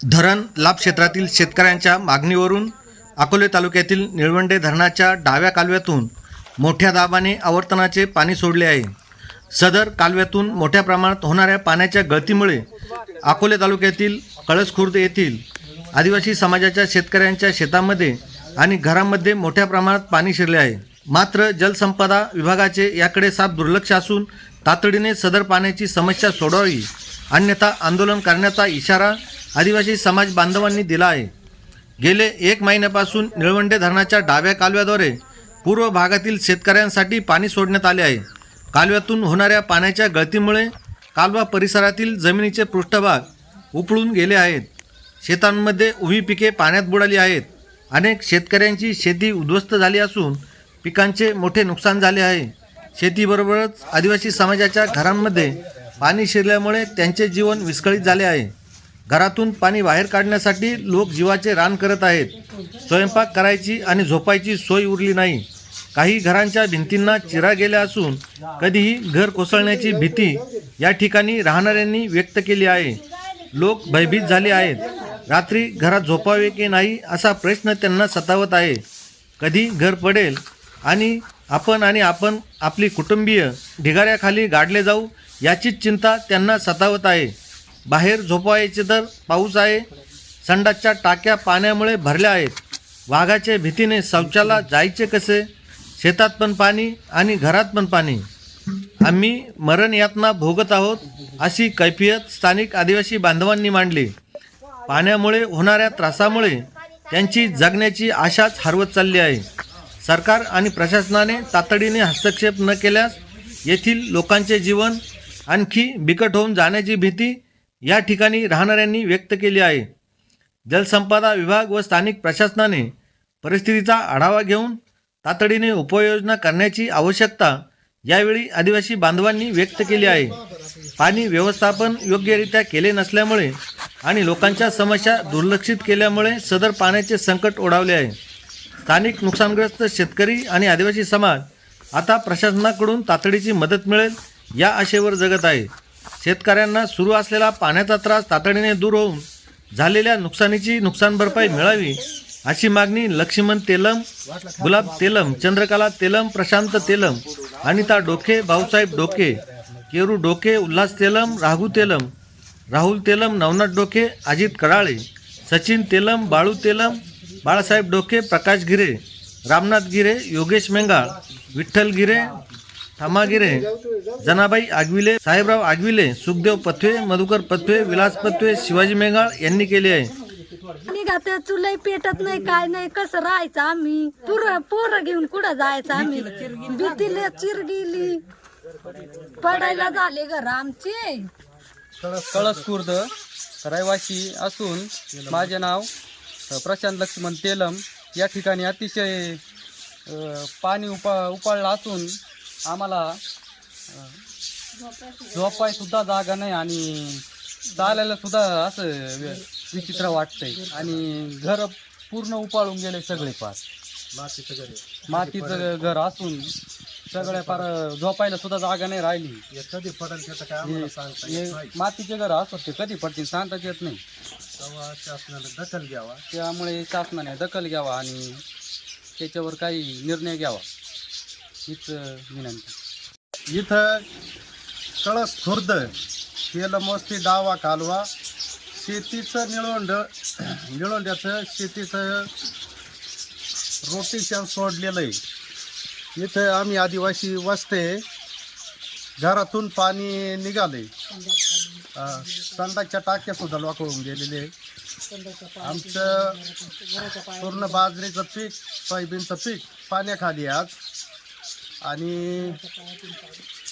धरण लाभ क्षेत्रातील शेतकऱ्यांच्या मागणीवरून अकोले तालुक्यातील निळवंडे धरणाच्या डाव्या कालव्यातून मोठ्या दाबाने आवर्तनाचे पाणी सोडले आहे. सदर कालव्यातून मोठ्या प्रमाणात होणाऱ्या पाण्याच्या गळतीमुळे अकोले तालुक्यातील कळसखुर्द येथील आदिवासी समाजाच्या शेतकऱ्यांच्या शेतामध्ये आणि घरामध्ये मोठ्या प्रमाणात पाणी शिरले आहे. मात्र जलसंपदा विभागाचे याकडे साफ दुर्लक्ष असून तातडीने सदर पाण्याची समस्या सोडवावी अन्यथा आंदोलन करण्याचा इशारा आदिवासी समाज बांधवांनी दिला आहे. गेले एक महिन्यापासून निळवंडे धरणाच्या डाव्या कालव्याद्वारे पूर्व भागातील शेतकऱ्यांसाठी पाणी सोडण्यात आले आहे. कालव्यातून होणाऱ्या पाण्याच्या गळतीमुळे कालवा परिसरातील जमिनीचे पृष्ठभाग उपळून गेले आहेत. शेतांमध्ये उभी पिके पाण्यात बुडाली आहेत. अनेक शेतकऱ्यांची शेती उद्ध्वस्त झाली असून पिकांचे मोठे नुकसान झाले आहे. शेतीबरोबरच आदिवासी समाजाच्या घरांमध्ये पाणी शिरल्यामुळे त्यांचे जीवन विस्कळीत झाले आहे. घरातून पाणी बाहेर काढण्यासाठी लोक जीवाचे रान करत आहेत. स्वयंपाक करायची आणि झोपायची सोय उरली नाही. काही घरांच्या भिंतींना चिरा गेल्या असून कधीही घर कोसळण्याची भीती या ठिकाणी राहणाऱ्यांनी व्यक्त केली आहे. लोक भयभीत झाले आहेत. रात्री घरात झोपावे की नाही असा प्रश्न त्यांना सतावत आहे. कधी घर पडेल आणि आपण आणि आपण आपली कुटुंबीय ढिगाऱ्याखाली गाडले जाऊ याचीच चिंता त्यांना सतावत आहे. बाहेर झोपायचे तर पाऊस आहे. संडासच्या टाक्या पाण्यामुळे भरल्या आहेत. वाघाच्या भीतीने शौचाला जायचे कसे? शेतात पण पाणी आणि घरात पण पाणी. आम्ही मरण यातना भोगत आहोत अशी कैफियत स्थानिक आदिवासी बांधवांनी मांडली. पाण्यामुळे होणाऱ्या त्रासामुळे त्यांची जगण्याची आशाच हरवत चालली आहे. सरकार आणि प्रशासनाने तातडीने हस्तक्षेप न केल्यास येथील लोकांचे जीवन आणखी बिकट होऊन जाण्याची भीती या ठिकाणी राहणाऱ्यांनी व्यक्त केली आहे. जलसंपदा विभाग व स्थानिक प्रशासनाने परिस्थितीचा आढावा घेऊन तातडीने उपाययोजना करण्याची आवश्यकता यावेळी आदिवासी बांधवांनी व्यक्त केली आहे. पाणी व्यवस्थापन योग्यरित्या केले नसल्यामुळे आणि लोकांच्या समस्या दुर्लक्षित केल्यामुळे सदर पाण्याचे संकट ओढावले आहे. स्थानिक नुकसानग्रस्त शेतकरी आणि आदिवासी समाज आता प्रशासनाकडून तातडीची मदत मिळेल या आशेवर जगत आहे. शेतकऱ्यांना सुरू असलेला पाण्याचा त्रास तातडीने दूर होऊन झालेल्या नुकसानीची नुकसान भरपाई मिळावी अशी मागणी लक्ष्मण तेलम गुलाब तेलम चंद्रकला तेलम प्रशांत तेलम अनिता डोके भाऊसाहेब डोके केरू डोके उल्हास तेलम राहू तेलम राहुल तेलम नवनाथ डोके अजित कडाळे सचिन तेलम बाळू तेलम बाळासाहेब डोके प्रकाश गिरे रामनाथ गिरे योगेश मेंगाळ विठ्ठल गिरे थामा गिरे जनाबाई आगविले साहेबराव आगविले सुखदेव पथवे मधुकर पथवे विलास पथवे शिवाजी मेंगाळ यांनी केले आहे. निघात चुलई पेटत नाही काय नाही कसं राहायचं आम्ही? पुर पोरं घेऊन कुठं जायचं आम्ही? भीतीला चिर गेली. पडायला झाले घर आमचे कळस खुर्द रहिवासी असून माझे नाव प्रशांत लक्ष्मण तेलम या ठिकाणी अतिशय पाणी उपा उपाळलं असून आम्हाला झोपाय सुद्धा जागा नाही आणि चालायला सुद्धा असं वि- विचित्र वाटतंय. आणि घर पूर्ण उपाळून गेले सगळे पार. मातीचं घर असून सगळ्या पार झोपायला सुद्धा जागा नाही राहिली. कधी पडेल त्याचं काय आम्हाला सांगता हे येत नाही. मातीचे घर असत ते कधी पडतील सांगताच येत नाही. तेव्हा दखल घ्यावा. त्यामुळे शासनाने दखल घ्यावा आणि त्याच्यावर काही निर्णय घ्यावा. हीच विनंती. इथं कळस खुर्द तेलमस्ती डावा कालवा शेतीचं निळवंड निळवंड्याचं शेतीचं रोटेशन सोडलेलं आहे. इथं आम्ही आदिवासी वस्ते घरातून पाणी निघाले संडाच्या संडासच्या टाक्या सुद्धा होऊन गेलेले आहे. आमचं पूर्ण बाजरीचं पीक सोयाबीनचं पीक पाण्याखाली आज. आणि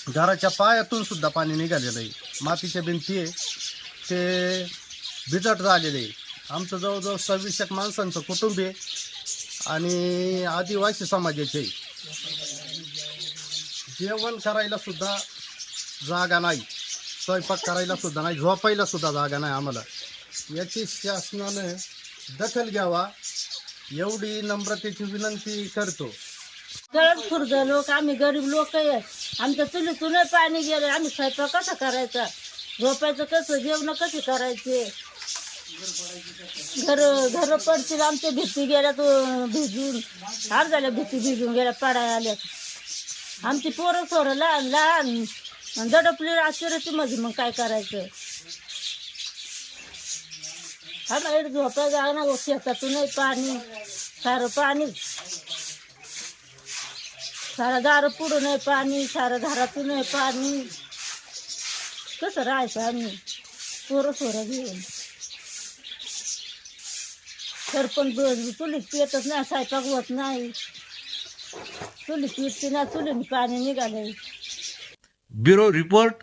घराच्या पायातून सुद्धा पाणी निघालेलं आहे. मातीच्या भिंती आहे. ते बिजट झालेले आहे. आमचं जवळजवळ सव्वीस एक माणसांचं कुटुंब आहे. आणि आदिवासी समाजाचे आहे. जेवण करायला सुद्धा जागा नाही. स्वयंपाक करायला सुद्धा नाही. झोपायला सुद्धा जागा नाही आम्हाला. याची शासनानं दखल घ्यावा. एवढी नम्रतेची विनंती करतो. गरज खुर्द लोक आम्ही गरीब लोक आहे. आमच्या चुलीतून पाणी गेलं आम्ही स्वयंपाक कसा करायचा? झोपायचं कसं? जेवण कसे करायचे? घर घर पडतील आमच्या भीती गेल्या तो भिजून. हार झाल्या भीती भिजून गेल्या पाडाय आल्या आमची पोरं सोरं लहान लहान. दडपली आश्चर्यमध्ये म्हणजे मग काय करायचं? हा ना इकडे जाणार शेतातून पाणी सारं पाणी. सारं दार पुढं नाही पाणी सारं घरातून आहे पाणी. कसं राहायचं आम्ही? पोरं सोरं घेऊन. सरपंच चुलीत पितच नाही स्वयंपाक होत नाही. चुलीत पिते ना चुलीने पाणी निघाले ब्युरो रिपोर्ट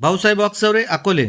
भाऊसाहेब वाकचौरे अकोले.